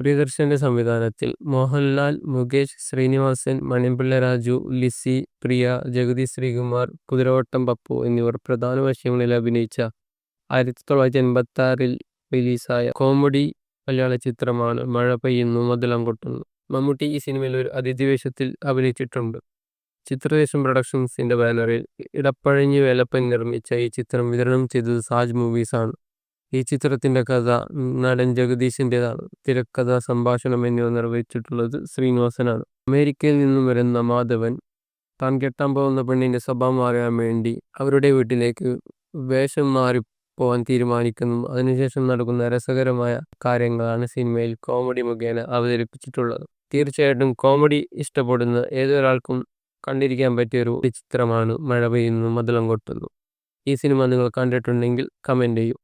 പ്രിയദർശന്റെ സംവിധാനത്തിൽ മോഹൻലാൽ, മുകേഷ്, ശ്രീനിവാസൻ, മണിമ്പിള്ള രാജു, ലിസി, പ്രിയ, ജഗതി ശ്രീകുമാർ, കുതിരവട്ടം പപ്പു എന്നിവർ പ്രധാന വേഷങ്ങളിൽ അഭിനയിച്ച ആയിരത്തി തൊള്ളായിരത്തി എൺപത്തി ആറിൽ റിലീസായ കോമഡി മലയാള ചിത്രമാണ് മഴ പെയ്യുന്നു മധുലം കൊട്ടുന്നു. മമ്മൂട്ടി ഈ സിനിമയിൽ ഒരു അതിഥി വേഷത്തിൽ അഭിനയിച്ചിട്ടുണ്ട്. ചിത്രദേശം പ്രൊഡക്ഷൻസിന്റെ ബാനറിൽ ഇടപ്പഴഞ്ഞി വേലപ്പൻ നിർമ്മിച്ച ഈ ചിത്രം വിതരണം ചെയ്തത് സാജ് മൂവീസാണ്. ഈ ചിത്രത്തിന്റെ കഥ നടൻ ജഗദീഷിന്റേതാണ്. തിരക്കഥ, സംഭാഷണം എന്നിവ നിർവഹിച്ചിട്ടുള്ളത് ശ്രീനിവാസനാണ്. അമേരിക്കയിൽ നിന്നും വരുന്ന മാധവൻ താൻ കെട്ടാൻ പോകുന്ന പെണ്ണിന്റെ സ്വഭാവം അറിയാൻ വേണ്ടി അവരുടെ വീട്ടിലേക്ക് വേഷം മാറി മാറിപ്പോവാൻ തീരുമാനിക്കുന്നു. അതിനുശേഷം നടക്കുന്ന രസകരമായ കാര്യങ്ങളാണ് സിനിമയിൽ കോമഡി മുഖേന അവതരിപ്പിച്ചിട്ടുള്ളത്. തീർച്ചയായിട്ടും കോമഡി ഇഷ്ടപ്പെടുന്ന ഏതൊരാൾക്കും കണ്ടിരിക്കാൻ പറ്റിയൊരു ചിത്രമാണ് മഴ പെയ്യുന്നു മധുരം കൊട്ടുന്നു. ഈ സിനിമ നിങ്ങൾ കണ്ടിട്ടുണ്ടെങ്കിൽ കമന്റ് ചെയ്യൂ.